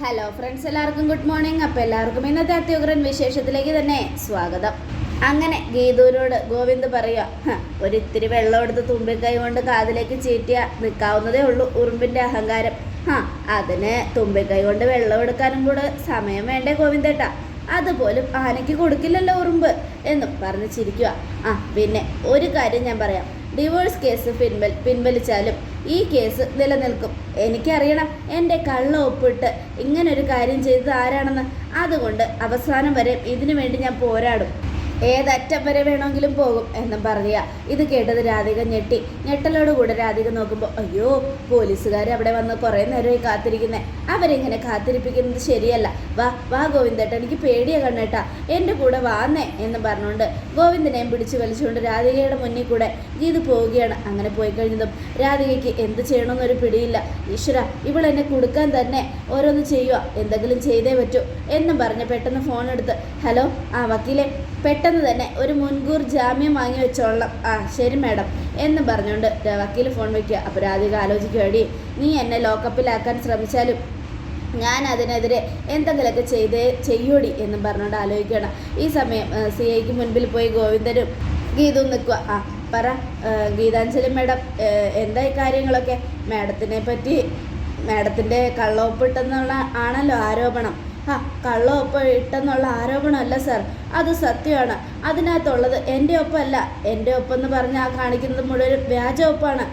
Hello friends എല്ലാവർക്കും good morning അപ്പോൾ എല്ലാവർക്കും ഇന്നത്തെ അത്യുഗ്രൻ വിശേഷത്തിലേക്ക് തന്നെ സ്വാഗതം. അങ്ങനെ ഗീതൂരോട് ഗോവിന്ദ് പറയുക ഒരിത്തിരി വെള്ളം എടുത്ത് തുമ്പിക്കൈ കൊണ്ട് കാതിലേക്ക് ചീറ്റിയ നിൽക്കാവുന്നതേ ഉള്ളൂ ഉറുമ്പിന്റെ അഹങ്കാരം. ആ അതിന് തുമ്പിക്കൈ കൊണ്ട് വെള്ളം എടുക്കാനും കൂടെ സമയം വേണ്ടേ ഗോവിന്ദേട്ടാ അതുപോലും ആനയ്ക്ക് കൊടുക്കില്ലല്ലോ ഉറുമ്പ് എന്നും പറഞ്ഞ് ചിരിക്കുക ആ പിന്നെ ഒരു കാര്യം ഞാൻ പറയാം. ഡിവോഴ്സ് കേസ് പിൻവൽ പിൻവലിച്ചാലും ഈ കേസ് നിലനിൽക്കും. എനിക്കറിയണം എന്റെ കള്ള ഒപ്പിട്ട് ഇങ്ങനൊരു കാര്യം ചെയ്തത് ആരാണെന്ന്. അതുകൊണ്ട് അവസാനം വരെ ഇതിനു വേണ്ടി ഞാൻ പോരാടും. ഏതറ്റം വരെ വേണമെങ്കിലും പോകും എന്നും പറയുക. ഇത് കേട്ടത് രാധിക ഞെട്ടി. ഞെട്ടലോടുകൂടെ രാധിക നോക്കുമ്പോൾ അയ്യോ പോലീസുകാർ അവിടെ വന്ന് കുറേ നേരമായി കാത്തിരിക്കുന്നേ. അവരിങ്ങനെ കാത്തിരിപ്പിക്കുന്നത് ശരിയല്ല. വാ വാ ഗോവിന്ദേട്ട എനിക്ക് പേടിയ കണ്ണേട്ടാ. എന്റെ കൂടെ വാന്നേ എന്ന് പറഞ്ഞുകൊണ്ട് ഗോവിന്ദനെയും പിടിച്ചു വലിച്ചുകൊണ്ട് രാധികയുടെ മുന്നിൽ കൂടെ ഗീത് പോവുകയാണ്. അങ്ങനെ പോയി കഴിഞ്ഞതും രാധികയ്ക്ക് എന്ത് ചെയ്യണമെന്നൊരു പിടിയില്ല. ഈശ്വര ഇവളെന്നെ കൊടുക്കാൻ തന്നെ ഓരോന്ന് ചെയ്യുക എന്തെങ്കിലും ചെയ്തേ പറ്റൂ എന്നും പറഞ്ഞ് പെട്ടെന്ന് ഫോൺ എടുത്ത് ഹലോ ആ വക്കീലെ പെട്ടെന്ന് തന്നെ ഒരു മുൻകൂർ ജാമ്യം വാങ്ങി വെച്ചോളാം ആ ശരി മാഡം. എന്ന് പറഞ്ഞുകൊണ്ട് വക്കീൽ ഫോൺ വയ്ക്കുക അപ്പോൾ രാധിക ആലോചിക്കുകയടി നീ എന്നെ ലോക്കപ്പിലാക്കാൻ ശ്രമിച്ചാലും ഞാൻ അതിനെതിരെ എന്തെങ്കിലുമൊക്കെ ചെയ്തേ ചെയ്യൂടി എന്നും പറഞ്ഞുകൊണ്ട് ആലോചിക്കണം ഈ സമയം സി ഐക്ക് മുൻപിൽ പോയി ഗോവിന്ദനും ഗീതും നിൽക്കുക. ആ പറ ഗീതാഞ്ജലി മാഡം എന്തായി കാര്യങ്ങളൊക്കെ? മാഡത്തിനെ പറ്റി മാഡത്തിന്റെ കള്ളവപ്പിട്ടെന്നുള്ള ആണല്ലോ ആരോപണം. ആ കള്ളമൊപ്പം ഇട്ടെന്നുള്ള ആരോപണമല്ല സാർ. അത് സത്യമാണ്. അതിനകത്തുള്ളത് എന്റെ ഒപ്പമല്ല. എന്റെ ഒപ്പം എന്ന് പറഞ്ഞാൽ ആ കാണിക്കുന്നത് മുഴുവൻ വ്യാജ ഒപ്പാണ്.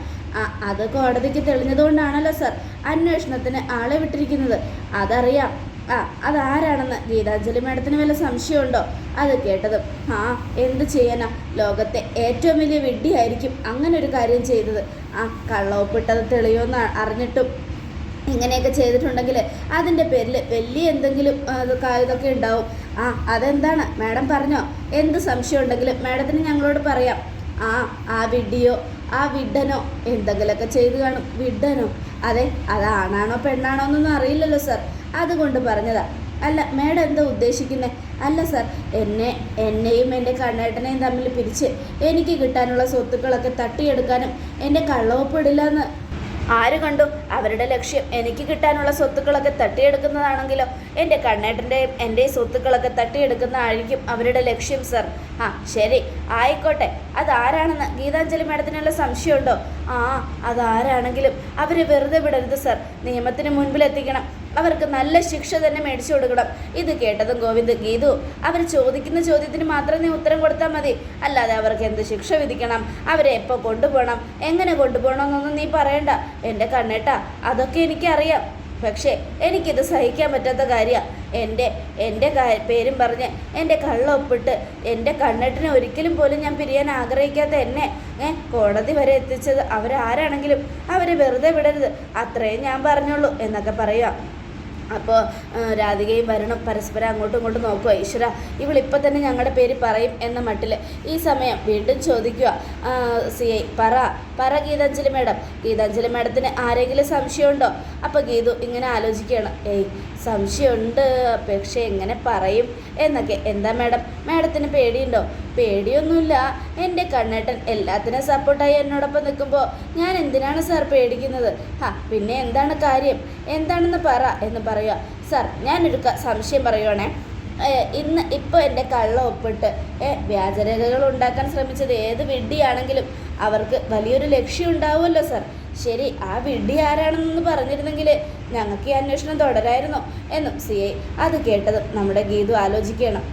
അത് കോടതിക്ക് തെളിഞ്ഞതുകൊണ്ടാണല്ലോ സാർ. അന്വേഷണത്തിന് ആളെ വിട്ടിരിക്കുന്നത്. അതറിയാം. ആ അതാരാണെന്ന് ഗീതാഞ്ജലി മാഡത്തിന് വല്ല സംശയമുണ്ടോ? അത് കേട്ടതും ആ എന്ത് ചെയ്യാനാ? ലോകത്തെ ഏറ്റവും വലിയ വിഡ്ഢിയായിരിക്കും അങ്ങനെ ഒരു കാര്യം ചെയ്തത്. ആ കള്ളവപ്പിട്ടത് തെളിയുമെന്ന് അറിഞ്ഞിട്ടും ഇങ്ങനെയൊക്കെ ചെയ്തിട്ടുണ്ടെങ്കിൽ അതിന്റെ പേരിൽ വലിയ എന്തെങ്കിലും ഇതൊക്കെ ഉണ്ടാവും. ആ അതെന്താണ്? മാഡം പറഞ്ഞോ. എന്ത് സംശയം ഉണ്ടെങ്കിലും മാഡത്തിന് ഞങ്ങളോട് പറയാം. ആ ആ വിഡിയോ ആ വിഡ്ഡനോ എന്തെങ്കിലുമൊക്കെ ചെയ്ത് കാണും. വിഡ്ഡനോ അതെ അത് ആണാണോ പെണ്ണാണോ എന്നൊന്നും അറിയില്ലല്ലോ സർ. അതുകൊണ്ട് പറഞ്ഞതാ. അല്ല മാഡം എന്താ ഉദ്ദേശിക്കുന്നത് അല്ല സർ എന്നെ എന്നെയും എന്റെ കണ്ണേട്ടനെയും തമ്മിൽ പിരിച്ച് എനിക്ക് കിട്ടാനുള്ള സ്വത്തുക്കളൊക്കെ തട്ടിയെടുക്കാനും എന്റെ കള്ളവപ്പിടില്ല എന്ന് ആര് കണ്ടു? അവരുടെ ലക്ഷ്യം എനിക്ക് കിട്ടാനുള്ള സ്വത്തുക്കളൊക്കെ തട്ടിയെടുക്കുന്നതാണെങ്കിലോ? എന്റെ കണ്ണേട്ടന്റെയും എന്റെയും സ്വത്തുക്കളൊക്കെ തട്ടിയെടുക്കുന്നതായിരിക്കും അവരുടെ ലക്ഷ്യം സർ. ആ ശരി. ആയിക്കോട്ടെ. അതാരാണെന്ന് ഗീതാഞ്ജലി മാഡത്തിനുള്ള സംശയമുണ്ടോ? ആ അതാരാണെങ്കിലും അവരെ വെറുതെ വിടരുത് സർ. നിയമത്തിന് മുൻപിൽ എത്തിക്കണം. അവർക്ക് നല്ല ശിക്ഷ തന്നെ മേടിച്ചു കൊടുക്കണം. ഇത് കേട്ടതും ഗോവിന്ദ് ഗീതു അവർ ചോദിക്കുന്ന ചോദ്യത്തിന് മാത്രം നീ ഉത്തരം കൊടുത്താൽ മതി. അല്ലാതെ അവർക്ക് എന്ത് ശിക്ഷ വിധിക്കണം? അവരെ എപ്പോൾ കൊണ്ടുപോകണം എങ്ങനെ കൊണ്ടുപോകണമെന്നൊന്നും നീ പറയണ്ട. എന്റെ കണ്ണേട്ടാ അതൊക്കെ എനിക്കറിയാം. പക്ഷേ എനിക്കിത് സഹിക്കാൻ പറ്റാത്ത കാര്യമാണ് എന്റെ എന്റെ പേരും പറഞ്ഞ് എന്റെ കള്ളൊപ്പിട്ട് എന്റെ കണ്ണെട്ടിനെ ഒരിക്കലും പോലും ഞാൻ പിരിയാൻ ആഗ്രഹിക്കാത്ത എന്നെ കോടതി വരെ എത്തിച്ചത് അവരാരാണെങ്കിലും അവരെ വെറുതെ വിടരുത്. അത്രയും ഞാൻ പറഞ്ഞോളൂ എന്നൊക്കെ പറയുക അപ്പോൾ രാധികയും വരണം പരസ്പരം അങ്ങോട്ടും ഇങ്ങോട്ടും നോക്കുക ഈശ്വര ഇവളിപ്പോൾ തന്നെ ഞങ്ങളുടെ പേര് പറയും എന്ന മട്ടിൽ ഈ സമയം വീണ്ടും ചോദിക്കുക സി ഐ പറ പറ ഗീതാഞ്ജലി മാഡം. ഗീതാഞ്ജലി മാഡത്തിന് ആരെങ്കിലും സംശയമുണ്ടോ? അപ്പോൾ ഗീതു ഇങ്ങനെ ആലോചിക്കുകയാണ്. ഏയ് സംശയമുണ്ട്. പക്ഷേ എങ്ങനെ പറയും എന്നൊക്കെ. എന്താ മാഡം? മാഡത്തിന് പേടിയുണ്ടോ? പേടിയൊന്നുമില്ല. എന്റെ കണ്ണേട്ടൻ എല്ലാത്തിനും സപ്പോർട്ടായി എന്നോടൊപ്പം നിൽക്കുമ്പോൾ ഞാൻ എന്തിനാണ് സാർ പേടിക്കുന്നത്? ആ പിന്നെ എന്താണ് കാര്യം? എന്താണെന്ന് പറ എന്ന് പറയുക. സാർ ഞാനൊരു സംശയം പറയുവാണേ. ഇന്ന് ഇപ്പോൾ എന്റെ കള്ള ഒപ്പിട്ട് വ്യാജരേഖകൾ ഉണ്ടാക്കാൻ ശ്രമിച്ചത് ഏത് വിഡ്ഢിയാണെങ്കിലും അവർക്ക് വലിയൊരു ലക്ഷ്യം ഉണ്ടാവുമല്ലോ സാർ. ശരി ആ വിഡ്ഢി ആരാണെന്നൊന്ന് പറഞ്ഞിരുന്നെങ്കിൽ ഞങ്ങൾക്ക് ഈ അന്വേഷണം തുടരായിരുന്നു എന്നും സി ഐ അത് കേട്ടതും നമ്മുടെ ഗീതു ആലോചിക്കണം.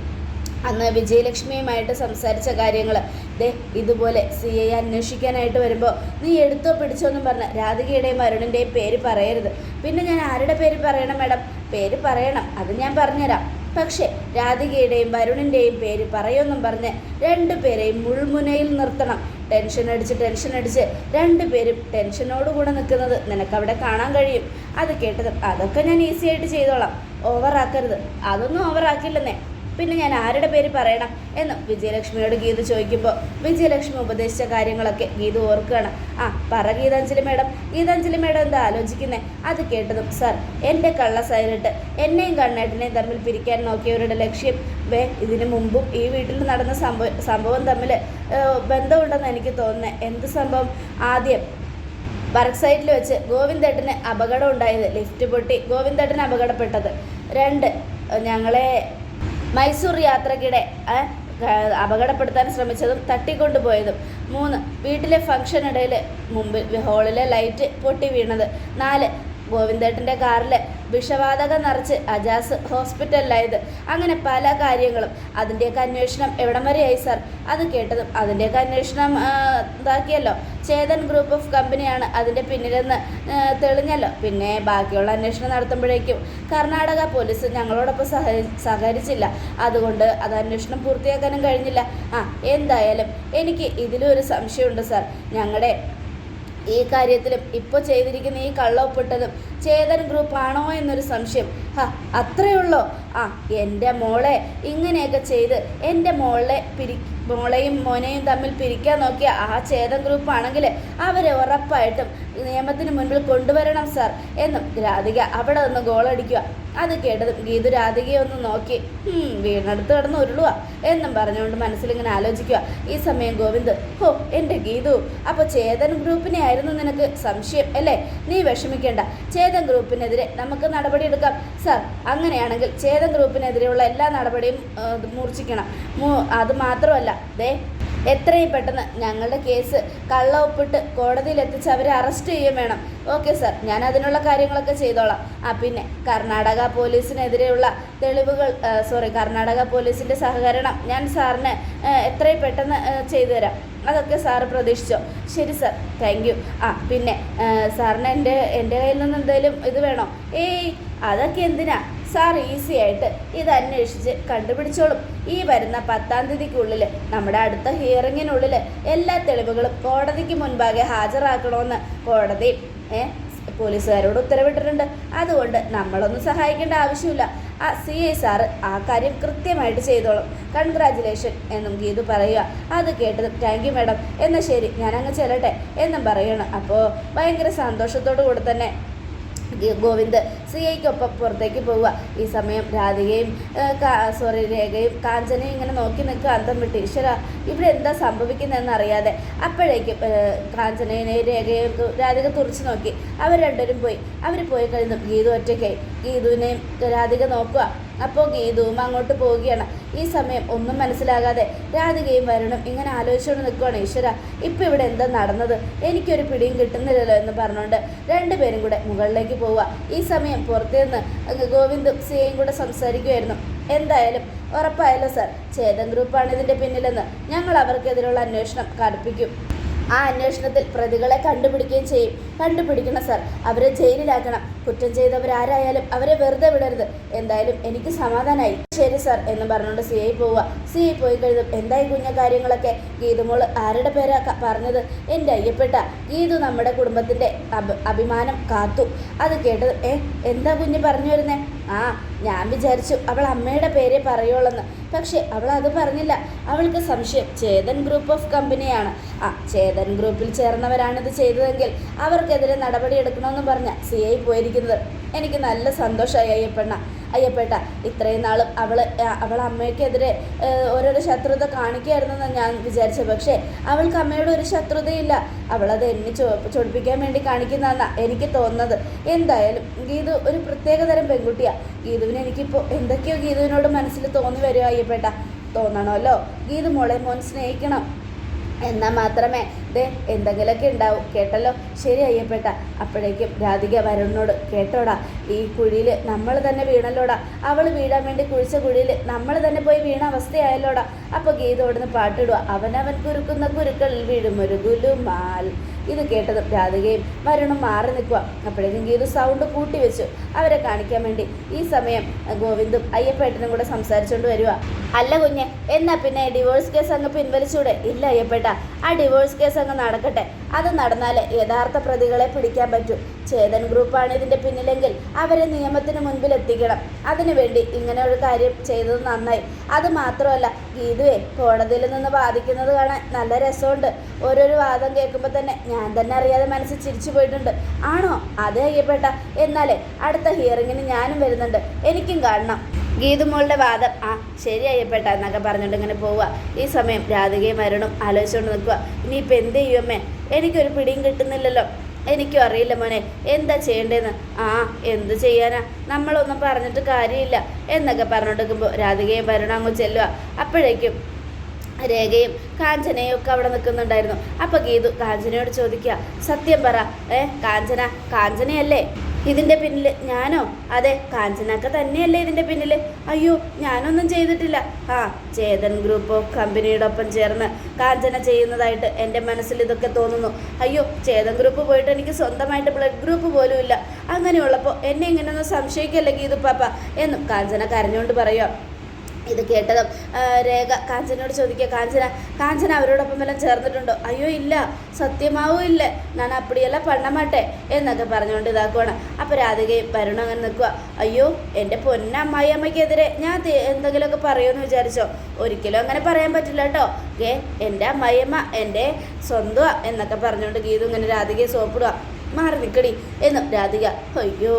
അന്ന് വിജയലക്ഷ്മിയുമായിട്ട് സംസാരിച്ച കാര്യങ്ങൾ ദേ ഇതുപോലെ സി ഐ അന്വേഷിക്കാനായിട്ട് വരുമ്പോൾ നീ എടുത്തോ പിടിച്ചോ എന്നും പറഞ്ഞ് രാധികയുടെയും വരുണിന്റെയും പേര് പറയരുത്. പിന്നെ ഞാൻ ആരുടെ പേര് പറയണം മാഡം? പേര് പറയണം അത് ഞാൻ പറഞ്ഞുതരാം. പക്ഷേ രാധികയുടെയും വരുണിന്റെയും പേര് പറയുമെന്നും പറഞ്ഞ് രണ്ടുപേരെയും മുൾമുനയിൽ നിർത്തണം. ടെൻഷൻ അടിച്ച് ടെൻഷൻ അടിച്ച് രണ്ടുപേരും ടെൻഷനോടുകൂടെ നിൽക്കുന്നത് നിനക്കവിടെ കാണാൻ കഴിയും. അത് കേട്ടത് അതൊക്കെ ഞാൻ ഈസി ആയിട്ട് ചെയ്തോളാം ഓവറാക്കരുത് അതൊന്നും ഓവറാക്കില്ലെന്നേ പിന്നെ ഞാൻ ആരുടെ പേര് പറയണം എന്ന് വിജയലക്ഷ്മിയോട് ഗീത ചോദിക്കുമ്പോൾ വിജയലക്ഷ്മി ഉപദേശിച്ച കാര്യങ്ങളൊക്കെ ഗീത ഓർക്കുകയാണ്. ആ പറ ഗീതാഞ്ജലി മേഡം. ഗീതാഞ്ജലി മേഡം എന്താ ആലോചിക്കുന്നേ? അത് കേട്ടതും സർ എന്റെ കള്ള സൈനിട്ട് എന്നെയും കണ്ണേട്ടനെയും തമ്മിൽ പിരിക്കാൻ നോക്കിയവരുടെ ലക്ഷ്യം. വേ ഇതിനു മുമ്പും ഈ വീട്ടിൽ നടന്ന സംഭവ സംഭവം തമ്മിൽ ബന്ധമുണ്ടെന്ന് എനിക്ക് തോന്നുന്നത് എന്ത് സംഭവം? ആദ്യം വർക്ക് സൈറ്റിൽ വെച്ച് ഗോവിന്ദേട്ടന് അപകടം ഉണ്ടായത് ലിഫ്റ്റ് പൊട്ടി ഗോവിന്ദേട്ടന് അപകടപ്പെട്ടത്. രണ്ട് ഞങ്ങളെ മൈസൂർ യാത്രക്കിടെ അപകടപ്പെടുത്താൻ ശ്രമിച്ചതും തട്ടിക്കൊണ്ടുപോയതും. മൂന്ന് വീട്ടിലെ ഫംഗ്ഷൻ ഇടയിൽ മുമ്പിൽ ഹാളിലെ ലൈറ്റ് പൊട്ടി വീണത്. നാല് ഗോവിന്ദേട്ടന്റെ കാറിൽ വിഷവാതകം നിറച്ച് അജാസ് ഹോസ്പിറ്റലിലായത്. അങ്ങനെ പല കാര്യങ്ങളും. അതിന്റെയൊക്കെ അന്വേഷണം എവിടം വരെയായി സർ? അത് കേട്ടതും അതിന്റെയൊക്കെ അന്വേഷണം ഇതാക്കിയല്ലോ. ചേതൻ ഗ്രൂപ്പ് ഓഫ് കമ്പനിയാണ് അതിന്റെ പിന്നിലെന്ന് തെളിഞ്ഞല്ലോ. പിന്നെ ബാക്കിയുള്ള അന്വേഷണം നടത്തുമ്പോഴേക്കും കർണാടക പോലീസ് ഞങ്ങളോടൊപ്പം സഹ സഹകരിച്ചില്ല. അതുകൊണ്ട് അത് അന്വേഷണം പൂർത്തിയാക്കാനും കഴിഞ്ഞില്ല. ആ എന്തായാലും എനിക്ക് ഇതിലും ഒരു സംശയമുണ്ട് സാർ. ഞങ്ങളുടെ ഈ കാര്യത്തിലും ഇപ്പോൾ ചെയ്തിരിക്കുന്ന ഈ കള്ളൊപ്പിട്ടതും ചേതൻ ഗ്രൂപ്പ് ആണോ എന്നൊരു സംശയം. ഹാ അത്രയുള്ളോ ആ എന്റെ മോളെ ഇങ്ങനെയൊക്കെ ചെയ്ത് എന്റെ മോളെ പിരി മോളെയും മോനെയും തമ്മിൽ പിരിക്കാൻ നോക്കിയ ആ ചേതൻ ഗ്രൂപ്പ് ആണെങ്കിൽ അവരെ ഉറപ്പായിട്ടും നിയമത്തിന് മുൻപിൽ കൊണ്ടുവരണം സാർ എന്നും രാധിക അവിടെ നിന്ന് ഗോളടിക്കുക അത് കേട്ടതും ഗീതു രാധികയെ ഒന്ന് നോക്കി. "ഹും, വീടിനടുത്ത് കിടന്ന് ഉരുളുക എന്നും പറഞ്ഞുകൊണ്ട് മനസ്സിലിങ്ങനെ ആലോചിക്കുക. ഈ സമയം ഗോവിന്ദ് ഹോ എന്റെ ഗീതു അപ്പോൾ ചേതൻ ഗ്രൂപ്പിനെ ആയിരുന്നു നിനക്ക് സംശയം അല്ലേ? നീ വിഷമിക്കേണ്ട. ചേതൻ ഗ്രൂപ്പിനെതിരെ നമുക്ക് നടപടിയെടുക്കാം സാർ അങ്ങനെയാണെങ്കിൽ ചേതൻ ഗ്രൂപ്പിനെതിരെയുള്ള എല്ലാ നടപടിയും മൂർച്ഛിക്കണം. അത് മാത്രമല്ല. ദേ എത്രയും പെട്ടെന്ന് ഞങ്ങളുടെ കേസ് കള്ള ഒപ്പിട്ട് കോടതിയിൽ എത്തിച്ച് അവരെ അറസ്റ്റ് ചെയ്യുകയും വേണം. ഓക്കെ സർ ഞാൻ അതിനുള്ള കാര്യങ്ങളൊക്കെ ചെയ്തോളാം. ആ പിന്നെ കർണാടക പോലീസിനെതിരെയുള്ള തെളിവുകൾ സോറി കർണാടക പോലീസിന്റെ സഹകരണം ഞാൻ സാറിന് എത്രയും പെട്ടെന്ന് ചെയ്തു തരാം. അതൊക്കെ സാറ് പ്രതീക്ഷിച്ചോ. ശരി സാർ താങ്ക് യു ആ പിന്നെ സാറിന് എന്റെ എന്റെ കയ്യിൽ നിന്ന് എന്തെങ്കിലും ഇത് വേണോ? ഏയ് അതൊക്കെ എന്തിനാ? സാർ ഈസി ആയിട്ട് ഇത് അന്വേഷിച്ച് കണ്ടുപിടിച്ചോളും. ഈ വരുന്ന പത്താം തീയതിക്കുള്ളിൽ നമ്മുടെ അടുത്ത ഹിയറിങ്ങിനുള്ളിൽ എല്ലാ തെളിവുകളും കോടതിക്ക് മുൻപാകെ ഹാജരാക്കണമെന്ന് കോടതി പോലീസുകാരോട് ഉത്തരവിട്ടിട്ടുണ്ട്. അതുകൊണ്ട് നമ്മളൊന്നും സഹായിക്കേണ്ട ആവശ്യമില്ല. ആ സി ഐ സാറ് ആ കാര്യം കൃത്യമായിട്ട് ചെയ്തോളും. കൺഗ്രാജുലേഷൻ എന്നും ഗീതു പറയുക. അത് കേട്ടത് താങ്ക് യു മാഡം എന്നാൽ ശരി ഞാനങ്ങ് ചെല്ലട്ടെ എന്നും പറയണം. അപ്പോൾ ഭയങ്കര സന്തോഷത്തോടു കൂടെ തന്നെ ഗോവിന്ദ് സി ഐക്കൊപ്പം പുറത്തേക്ക് പോവുക. ഈ സമയം രാധികയും സോറി രേഖയും കാഞ്ചനയും ഇങ്ങനെ നോക്കി നിൽക്കുക. അന്തം വിട്ട് ഈശ്വര ഇവിടെ എന്താ സംഭവിക്കുന്നതെന്ന് അറിയാതെ അപ്പോഴേക്കും കാഞ്ചനയെ രേഖയും രാധിക തുറച്ചു നോക്കി. അവർ രണ്ടുപേരും പോയി. അവർ പോയി കഴിഞ്ഞു ഗീതു ഒറ്റയ്ക്കായി. ഗീതുവിനെയും രാധിക നോക്കുക. അപ്പോൾ ഗീതുവും അങ്ങോട്ട് പോവുകയാണ്. ഈ സമയം ഒന്നും മനസ്സിലാകാതെ രാധികയും വരണം ഇങ്ങനെ ആലോചിച്ചുകൊണ്ട് നിൽക്കുവാണ് ഈശ്വര. ഇപ്പം ഇവിടെ എന്താ നടന്നത്? എനിക്കൊരു പിടിയും കിട്ടുന്നില്ലല്ലോ എന്ന് പറഞ്ഞുകൊണ്ട് രണ്ടുപേരും കൂടെ മുകളിലേക്ക് പോവുക. ഈ സമയം പുറത്തുനിന്ന് ഗോവിന്ദും സിയയും കൂടെ സംസാരിക്കുമായിരുന്നു എന്തായാലും ഉറപ്പായല്ലോ സർ. ചേതൻ ഗ്രൂപ്പാണ് ഇതിന്റെ പിന്നിലെന്ന്. ഞങ്ങൾ അവർക്കെതിരെയുള്ള അന്വേഷണം കടുപ്പിക്കും. ആ അന്വേഷണത്തിൽ പ്രതികളെ കണ്ടുപിടിക്കുകയും ചെയ്യും. കണ്ടുപിടിക്കണം സാർ. അവരെ ജയിലിലാക്കണം. കുറ്റം ചെയ്തവരാരായാലും അവരെ വെറുതെ വിടരുത്. എന്തായാലും എനിക്ക് സമാധാനമായി ശരി സാർ എന്ന് പറഞ്ഞുകൊണ്ട് സി ഐ പോവുക. സി ഐ പോയി കഴിഞ്ഞും എന്തായി കുഞ്ഞ കാര്യങ്ങളൊക്കെ? ഗീതുമോൾ ആരുടെ പേരാ പറഞ്ഞത്? എന്റെ അയ്യപ്പെട്ട. ഗീതു നമ്മുടെ കുടുംബത്തിന്റെ അഭ അഭിമാനം കാത്തു. അത് കേട്ടത് ഏ എന്താ കുഞ്ഞ് പറഞ്ഞു വരുന്നേ? ആ ഞാൻ വിചാരിച്ചു അവൾ അമ്മയുടെ പേരേ പറയുള്ളെന്ന്. പക്ഷേ അവൾ അത് പറഞ്ഞില്ല. അവൾക്ക് സംശയം. ചേതൻ ഗ്രൂപ്പ് ഓഫ് കമ്പനിയാണ് ആ ചേതൻ ഗ്രൂപ്പിൽ ചേർന്നവരാണിത് ചെയ്തതെങ്കിൽ അവർക്കെതിരെ നടപടി എടുക്കണമെന്ന് പറഞ്ഞ സി ഐ പോയിരിക്കുന്നത്. എനിക്ക് നല്ല സന്തോഷമായി അയ്യപ്പണ്ണ. അയ്യപ്പേട്ട ഇത്രയും നാളും അവൾ അവൾ അമ്മയ്ക്കെതിരെ ഓരോരോ ശത്രുത കാണിക്കുകയായിരുന്നെന്ന് ഞാൻ വിചാരിച്ചത് പക്ഷേ അവൾക്ക് അമ്മയോട് ഒരു ശത്രുതയില്ല. അവളത് എന്നെ ചോ ചൊടിപ്പിക്കാൻ വേണ്ടി കാണിക്കുന്നതെന്നാണ് എനിക്ക് തോന്നുന്നത്. എന്തായാലും ഗീതു ഒരു പ്രത്യേകതരം പെൺകുട്ടിയാണ് ഗീതുവിന് എനിക്കിപ്പോൾ എന്തൊക്കെയോ ഗീതുവിനോട് മനസ്സിൽ തോന്നി വരുമോ അയ്യപ്പേട്ട തോന്നണമല്ലോ. ഗീതു മോളെ മോൻ സ്നേഹിക്കണം. എന്നാൽ മാത്രമേ ദേ എന്തെങ്കിലുമൊക്കെ ഉണ്ടാവും. കേട്ടല്ലോ? ശരി അയ്യപ്പേട്ട. അപ്പോഴേക്കും രാധിക വരുണിനോട് കേട്ടോടാ ഈ കുഴിയിൽ നമ്മൾ തന്നെ വീണല്ലോടാ. അവൾ വീഴാൻ വേണ്ടി കുഴിച്ച കുഴിയിൽ നമ്മൾ തന്നെ പോയി വീണ അവസ്ഥയായല്ലോടാ. അപ്പോൾ ഗീത ഓടുന്ന് പാട്ടിടുക അവനവൻ കുരുക്കുന്ന കുരുക്കളിൽ വീഴും ഒരു ഗുലുമാൽ. ഇത് കേട്ടത് രാധികയും വരുണും മാറി നിൽക്കുക അപ്പോഴേക്കും ഗീത സൗണ്ട് കൂട്ടി വെച്ചു. അവരെ കാണിക്കാൻ വേണ്ടി ഈ സമയം ഗോവിന്ദും അയ്യപ്പേട്ടനും കൂടെ സംസാരിച്ചുകൊണ്ട് വരിക അല്ല കുഞ്ഞെ എന്നാ പിന്നെ ഡിവോഴ്സ് കേസ് അങ്ങ് പിൻവലിച്ചൂടെ? ഇല്ല അയ്യപ്പേട്ട. ആ ഡിവോഴ്സ് കേസ് അങ്ങ് നടക്കട്ടെ. അത് നടന്നാൽ യഥാർത്ഥ പ്രതികളെ പിടിക്കാൻ പറ്റും. ചേതൻ ഗ്രൂപ്പാണ് ഇതിന്റെ പിന്നിലെങ്കിൽ അവരെ നിയമത്തിന് മുൻപിൽ എത്തിക്കണം. അതിനുവേണ്ടി ഇങ്ങനെ ഒരു കാര്യം ചെയ്തത് നന്നായി. അത് മാത്രമല്ല ഗീതുവെ കോടതിയിൽ നിന്ന് വാദിക്കുന്നത് കാണാൻ നല്ല രസമുണ്ട്. ഓരോരു വാദം കേൾക്കുമ്പോൾ തന്നെ ഞാൻ തന്നെ അറിയാതെ മനസ്സിൽ ചിരിച്ചു പോയിട്ടുണ്ട്. ആണോ? അത് അയ്യപ്പെട്ട. എന്നാലേ അടുത്ത ഹിയറിങ്ങിന് ഞാനും വരുന്നുണ്ട്. എനിക്കും കാണണം. ഗീതുമോളുടെ വാദം. ആ ശരി അയ്യപ്പെട്ട എന്നൊക്കെ പറഞ്ഞുകൊണ്ട് ഇങ്ങനെ പോവുക. ഈ സമയം രാധികയും മരണം ആലോചിച്ചുകൊണ്ട് നിൽക്കുക. ഇനിയിപ്പോൾ എന്ത് ചെയ്യുമേ എനിക്കൊരു പിടിയും കിട്ടുന്നില്ലല്ലോ. എനിക്കും അറിയില്ല മോനെ എന്താ ചെയ്യേണ്ടതെന്ന് ആ എന്ത് ചെയ്യാനാ? നമ്മളൊന്നും പറഞ്ഞിട്ട് കാര്യമില്ല. എന്നൊക്കെ പറഞ്ഞുകൊണ്ടിരിക്കുമ്പോൾ രാധികയും വരണം അങ്ങ് ചെല്ലുക. അപ്പോഴേക്കും രേഖയും കാഞ്ചനയും ഒക്കെ അവിടെ നിൽക്കുന്നുണ്ടായിരുന്നു. അപ്പോൾ ഗീതു കാഞ്ചനയോട് ചോദിക്കുക സത്യം പറ ഏ കാഞ്ചന? കാഞ്ചനയല്ലേ? ഇതിന്റെ പിന്നിൽ ഞാനോ? അതെ കാഞ്ചനക്ക തന്നെയല്ലേ ഇതിന്റെ പിന്നിൽ അയ്യോ ഞാനൊന്നും ചെയ്തിട്ടില്ല. ആ ചേതൻ ഗ്രൂപ്പ് ഓഫ് കമ്പനിയോടൊപ്പം ചേർന്ന് കാഞ്ചന ചെയ്യുന്നതായിട്ട് എന്റെ മനസ്സിൽ ഇതൊക്കെ തോന്നുന്നു. അയ്യോ ചേതൻ ഗ്രൂപ്പ് പോയിട്ട് എനിക്ക് സ്വന്തമായിട്ട് ബ്ലഡ് ഗ്രൂപ്പ് പോലും ഇല്ല അങ്ങനെയുള്ളപ്പോൾ എന്നെ ഇങ്ങനെയൊന്നും സംശയിക്കല്ലേ ഗീതു പാപ്പ എന്നും കാഞ്ചന കരഞ്ഞുകൊണ്ട് പറയുക ഇത് കേട്ടതും രേഖ കാഞ്ചനോട് ചോദിക്കുക കാഞ്ചന കാഞ്ചന അവരോടൊപ്പം വല്ലതും ചേർന്നിട്ടുണ്ടോ? അയ്യോ ഇല്ല സത്യമാവും ഇല്ല ഞാൻ അപ്പടിയെല്ലാം പണ്ണമാട്ടെ എന്നൊക്കെ പറഞ്ഞുകൊണ്ട് ഇതാക്കുവാണ്. അപ്പോൾ രാധികയും വരുണം അങ്ങനെ നിൽക്കുക അയ്യോ എന്റെ പൊന്നമ്മായി അമ്മയ്ക്കെതിരെ ഞാൻ എന്തെങ്കിലുമൊക്കെ പറയുമെന്ന് വിചാരിച്ചോ? ഒരിക്കലും അങ്ങനെ പറയാൻ പറ്റില്ല കേട്ടോ. ഏ എന്റെ അമ്മായിയമ്മ എന്റെ സ്വന്തം എന്നൊക്കെ പറഞ്ഞുകൊണ്ട് ഗീതു ഇങ്ങനെ രാധികയെ സോപ്പിടുക മാറി നിൽക്കടി എന്നും രാധിക അയ്യോ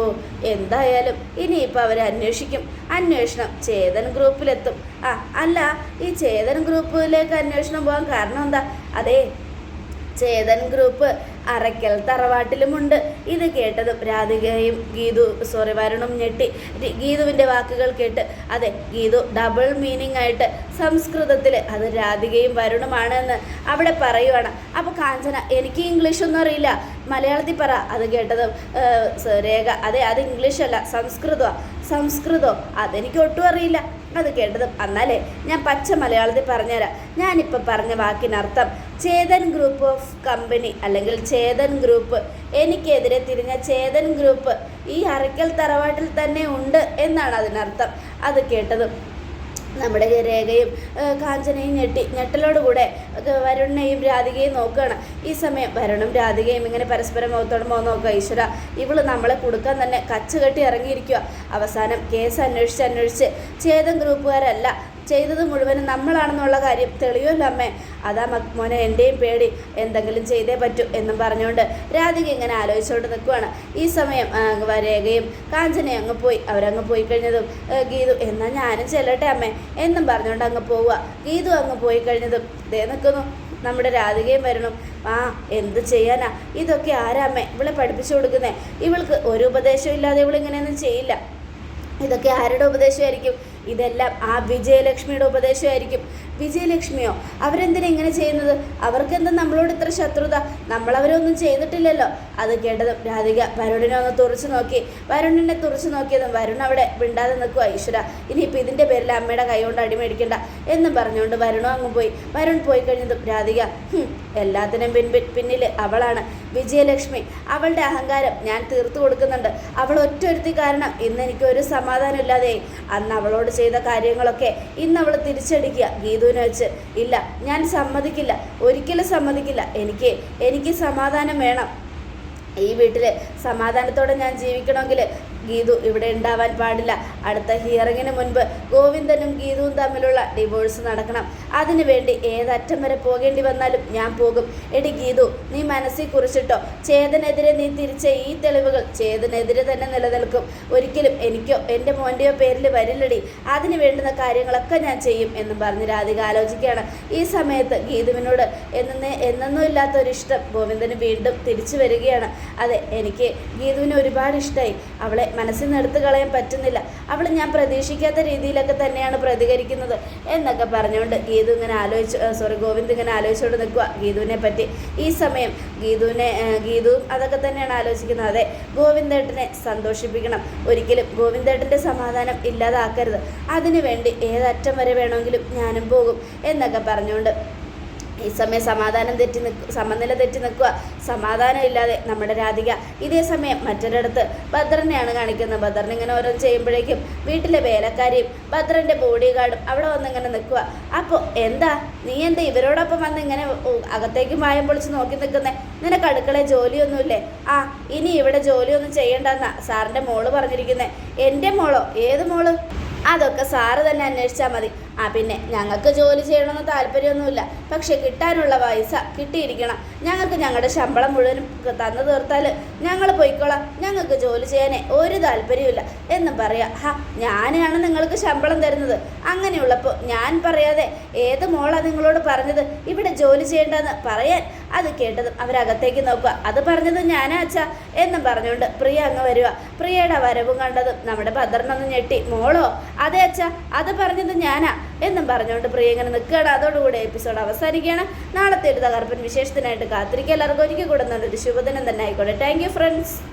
എന്തായാലും ഇനിയിപ്പോൾ അവരെ അന്വേഷിക്കും. അന്വേഷണം ചേതൻ ഗ്രൂപ്പിലെത്തും. ആ അല്ല ഈ ചേതൻ ഗ്രൂപ്പിലേക്ക് അന്വേഷണം പോകാൻ കാരണം എന്താ? അതെ ചേതൻ ഗ്രൂപ്പ് അറയ്ക്കൽ തറവാട്ടിലുമുണ്ട്. ഇത് കേട്ടതും രാധികയും ഗീതു സോറി വരുണും ഞെട്ടി. ഗീതുവിന്റെ വാക്കുകൾ കേട്ട് അതെ ഗീതു ഡബിൾ മീനിങ് ആയിട്ട് സംസ്കൃതത്തിൽ അത് രാധികയും വരുണുമാണ് എന്ന് അവിടെ പറയുവാണ്. അപ്പോൾ കാഞ്ചന എനിക്ക് ഇംഗ്ലീഷ് ഒന്നും അറിയില്ല. മലയാളത്തിൽ പറ അത് കേട്ടതും രേഖ. അതെ അത് ഇംഗ്ലീഷ് അല്ല സംസ്കൃതമാണ് സംസ്കൃതം. അതെനിക്ക് ഒട്ടും അറിയില്ല. അത് കേട്ടതും എന്നാലേ ഞാൻ പച്ച മലയാളത്തിൽ പറഞ്ഞുതരാം. ഞാനിപ്പോൾ പറഞ്ഞ വാക്കിനർത്ഥം ചേതൻ ഗ്രൂപ്പ് ഓഫ് കമ്പനി അല്ലെങ്കിൽ ചേതൻ ഗ്രൂപ്പ് എനിക്കെതിരെ തിരിഞ്ഞ ചേതൻ ഗ്രൂപ്പ് ഈ അറയ്ക്കൽ തറവാട്ടിൽ തന്നെ ഉണ്ട് എന്നാണ് അതിനർത്ഥം. അത് കേട്ടതും നമ്മുടെ രേഖയും കാഞ്ചനയും ഞെട്ടി. ഞെട്ടലോടുകൂടെ കൂടെ വരുണിനെയും രാധികയും നോക്കുകയാണ്. ഈ സമയം വരുണും രാധികയും ഇങ്ങനെ പരസ്പരം മുഖത്തോടുമ്പോൾ മുഖം നോക്കുക. ഈശ്വര ഇവൾ നമ്മളെ കൊടുക്കാൻ തന്നെ കച്ചുകെട്ടി ഇറങ്ങിയിരിക്കുക അവസാനം കേസ് അന്വേഷിച്ച് അന്വേഷിച്ച് ചേതൻ ഗ്രൂപ്പുകാരല്ല ചെയ്തത് മുഴുവനും നമ്മളാണെന്നുള്ള കാര്യം തെളിയുമല്ലോ അമ്മേ. അതാ മോനെ എന്റെയും പേടി. എന്തെങ്കിലും ചെയ്തേ പറ്റൂ എന്നും പറഞ്ഞുകൊണ്ട് രാധിക ഇങ്ങനെ ആലോചിച്ചുകൊണ്ട് നിൽക്കുവാണ്. ഈ സമയം രേഖയും കാഞ്ചനയും അങ്ങ് പോയി അവരങ്ങ് പോയി കഴിഞ്ഞതും ഗീതു എന്നാൽ ഞാനും ചെല്ലട്ടെ അമ്മേ എന്നും പറഞ്ഞുകൊണ്ട് അങ്ങ് പോവുക. ഗീതു അങ്ങ് പോയി കഴിഞ്ഞതും ദേ നിൽക്കുന്നു നമ്മുടെ രാധികയും വരണം. ആ എന്ത് ചെയ്യാനാ? ഇതൊക്കെ ആരാ അമ്മേ? ഇവളെ പഠിപ്പിച്ചു കൊടുക്കുന്നേ. ഇവൾക്ക് ഒരു ഉപദേശവും ഇല്ലാതെ ഇവളിങ്ങനെയൊന്നും ചെയ്യില്ല. ഇതൊക്കെ ആരുടെ ഉപദേശമായിരിക്കും? ഇതെല്ലാം ആ വിജയലക്ഷ്മിയുടെ ഉപദേശമായിരിക്കും. വിജയലക്ഷ്മിയോ? അവരെന്തിനാ ഇങ്ങനെ ചെയ്യുന്നത്? അവർക്കെന്താ നമ്മളോട് ഇത്ര ശത്രുത? നമ്മളവരൊന്നും ചെയ്തിട്ടില്ലല്ലോ. അത് കേട്ടതും രാധിക വരുണിനെ ഒന്ന് തുറച്ചു നോക്കി. വരുണിനെ തുറച്ചു നോക്കിയതും വരുൺ അവിടെ വിണ്ടാതെ നിൽക്കുക ഈശ്വര. ഇനിയിപ്പോൾ ഇതിന്റെ പേരിൽ അമ്മയുടെ കൈ കൊണ്ട് അടിമേടിക്കണ്ട എന്നും പറഞ്ഞുകൊണ്ട് വരുണോ അങ്ങ് പോയി. വരുൺ പോയി കഴിഞ്ഞതും രാധിക "ഹും, എല്ലാത്തിനും പിൻപിൻ പിന്നിൽ അവളാണ്. വിജയലക്ഷ്മി അവളുടെ അഹങ്കാരം ഞാൻ തീർത്തു കൊടുക്കുന്നുണ്ട്. അവൾ ഒറ്റൊരുത്തി കാരണം ഇന്ന് എനിക്ക് ഒരു സമാധാനം ഇല്ലാതെ അന്ന് അവളോട് ചെയ്ത കാര്യങ്ങളൊക്കെ ഇന്ന് അവൾ തിരിച്ചടിക്കുക. ഗീതുവിനെ വെച്ച് ഇല്ല ഞാൻ സമ്മതിക്കില്ല. ഒരിക്കലും സമ്മതിക്കില്ല. എനിക്ക് എനിക്ക് സമാധാനം വേണം. ഈ വീട്ടിൽ സമാധാനത്തോടെ ഞാൻ ജീവിക്കണമെങ്കിൽ ഗീതു ഇവിടെ ഉണ്ടാവാൻ പാടില്ല. അടുത്ത ഹിയറിങ്ങിന് മുൻപ് ഗോവിന്ദനും ഗീതുവും തമ്മിലുള്ള ഡിവോഴ്സ് നടക്കണം. അതിനു വേണ്ടി ഏതറ്റം വരെ പോകേണ്ടി വന്നാലും ഞാൻ പോകും. എടി ഗീതു നീ മനസ്സിൽ കുറിച്ചിട്ടോ? ചേതനെതിരെ നീ തിരിച്ച ഈ തെളിവുകൾ ചേതനെതിരെ തന്നെ നിലനിൽക്കും. ഒരിക്കലും എനിക്കോ എന്റെ മോന്റെയോ പേരിൽ വരില്ലടി. അതിന് വേണ്ടുന്ന കാര്യങ്ങളൊക്കെ ഞാൻ ചെയ്യും എന്നും പറഞ്ഞ് രാധിക ആലോചിക്കുകയാണ്. ഈ സമയത്ത് ഗീതുവിനോട് എന്നേ എന്നൊന്നും ഇല്ലാത്തൊരിഷ്ടം ഗോവിന്ദന് വീണ്ടും തിരിച്ചു വരികയാണ്. അതെ എനിക്ക് ഗീതുവിനെ ഒരുപാട് ഇഷ്ടമായി അവളെ മനസ്സിൽ നിന്ന് എടുത്തു കളയാൻ പറ്റുന്നില്ല. അവൾ ഞാൻ പ്രതീക്ഷിക്കാത്ത രീതിയിലൊക്കെ തന്നെയാണ് പ്രതികരിക്കുന്നത്. എന്നൊക്കെ പറഞ്ഞുകൊണ്ട് ഗീതു ഇങ്ങനെ ആലോചിച്ച് സോറി ഗോവിന്ദ് ഇങ്ങനെ ആലോചിച്ചുകൊണ്ട് നിൽക്കുക ഗീതുവിനെ പറ്റി ഈ സമയം ഗീതുവിനെ ഗീതു അതൊക്കെ തന്നെയാണ് ആലോചിക്കുന്നത്. അതെ ഗോവിന്ദേട്ടനെ സന്തോഷിപ്പിക്കണം. ഒരിക്കലും ഗോവിന്ദേട്ടന്റെ സമാധാനം ഇല്ലാതാക്കരുത്. അതിനുവേണ്ടി ഏതറ്റം വരെ വേണമെങ്കിലും ഞാനും പോകും എന്നൊക്കെ പറഞ്ഞുകൊണ്ട് ഈ സമയം സമാധാനം തെറ്റി നിൽക്കുക സമനില തെറ്റി നിൽക്കുക സമാധാനം ഇല്ലാതെ നമ്മുടെ രാധിക ഇതേ സമയം മറ്റൊരിടത്ത് ഭദ്രനെയാണ് കാണിക്കുന്നത്. ഭദ്രൻ ഇങ്ങനെ ഓരോ ചെയ്യുമ്പോഴേക്കും വീട്ടിലെ വേലക്കാരിയും ഭദ്രന്റെ ബോഡി ഗാർഡും അവിടെ വന്ന് ഇങ്ങനെ നിൽക്കുക. അപ്പോൾ എന്താ? നീ എന്താ ഇവരോടൊപ്പം വന്ന് ഇങ്ങനെ അകത്തേക്ക് മായം പൊളിച്ച് നോക്കി നിൽക്കുന്നേ? നിനക്ക് അടുക്കളയിൽ ജോലിയൊന്നുമില്ലേ? ആ ഇനി ഇവിടെ ജോലിയൊന്നും ചെയ്യണ്ടെന്നാ സാറിന്റെ മോൾ പറഞ്ഞിരിക്കുന്നത് എന്റെ മോളോ? ഏത് മോൾ? അതൊക്കെ സാറ് തന്നെ അന്വേഷിച്ചാൽ മതി. ആ പിന്നെ ഞങ്ങൾക്ക് ജോലി ചെയ്യണമെന്ന് താല്പര്യമൊന്നുമില്ല. പക്ഷെ കിട്ടാനുള്ള പൈസ കിട്ടിയിരിക്കണം. ഞങ്ങൾക്ക് ഞങ്ങളുടെ ശമ്പളം മുഴുവൻ തന്നു തീർത്താൽ ഞങ്ങൾ പോയിക്കോളാം. ഞങ്ങൾക്ക് ജോലി ചെയ്യാനേ ഒരു താല്പര്യമില്ല എന്ന് പറയാം ഹാ ഞാനാണ് നിങ്ങൾക്ക് ശമ്പളം തരുന്നത്. അങ്ങനെയുള്ളപ്പോൾ ഞാൻ പറയാതെ ഏത് മോളാണ് നിങ്ങളോട് പറഞ്ഞത്? ഇവിടെ ജോലി ചെയ്യേണ്ടെന്ന് പറയാൻ? അത് കേട്ടതും അവരകത്തേക്ക് നോക്കുക. അത് പറഞ്ഞത് ഞാനാ അച്ഛാ? എന്നും പറഞ്ഞുകൊണ്ട് പ്രിയ അങ്ങ് വരിക. പ്രിയയുടെ വരവും കണ്ടതും നമ്മുടെ ഭദ്രനൊന്ന് ഞെട്ടി. മോളോ അതെ അച്ഛാ അത് പറഞ്ഞത് ഞാനാ. എന്നും പറഞ്ഞുകൊണ്ട് പ്രിയ ഇങ്ങനെ നിൽക്കുകയാണ്. അതോടുകൂടി എപ്പിസോഡ് അവസാനിക്കുകയാണ്. നാളത്തെ ഒരു തകർപ്പൻ വിശേഷത്തിനായിട്ട് കാത്തിരിക്കുക. എല്ലാവർക്കും ഒരിക്കൽ കൂടെ നല്ലൊരു ശുഭദിനം തന്നെ ആയിക്കോട്ടെ. Thank friends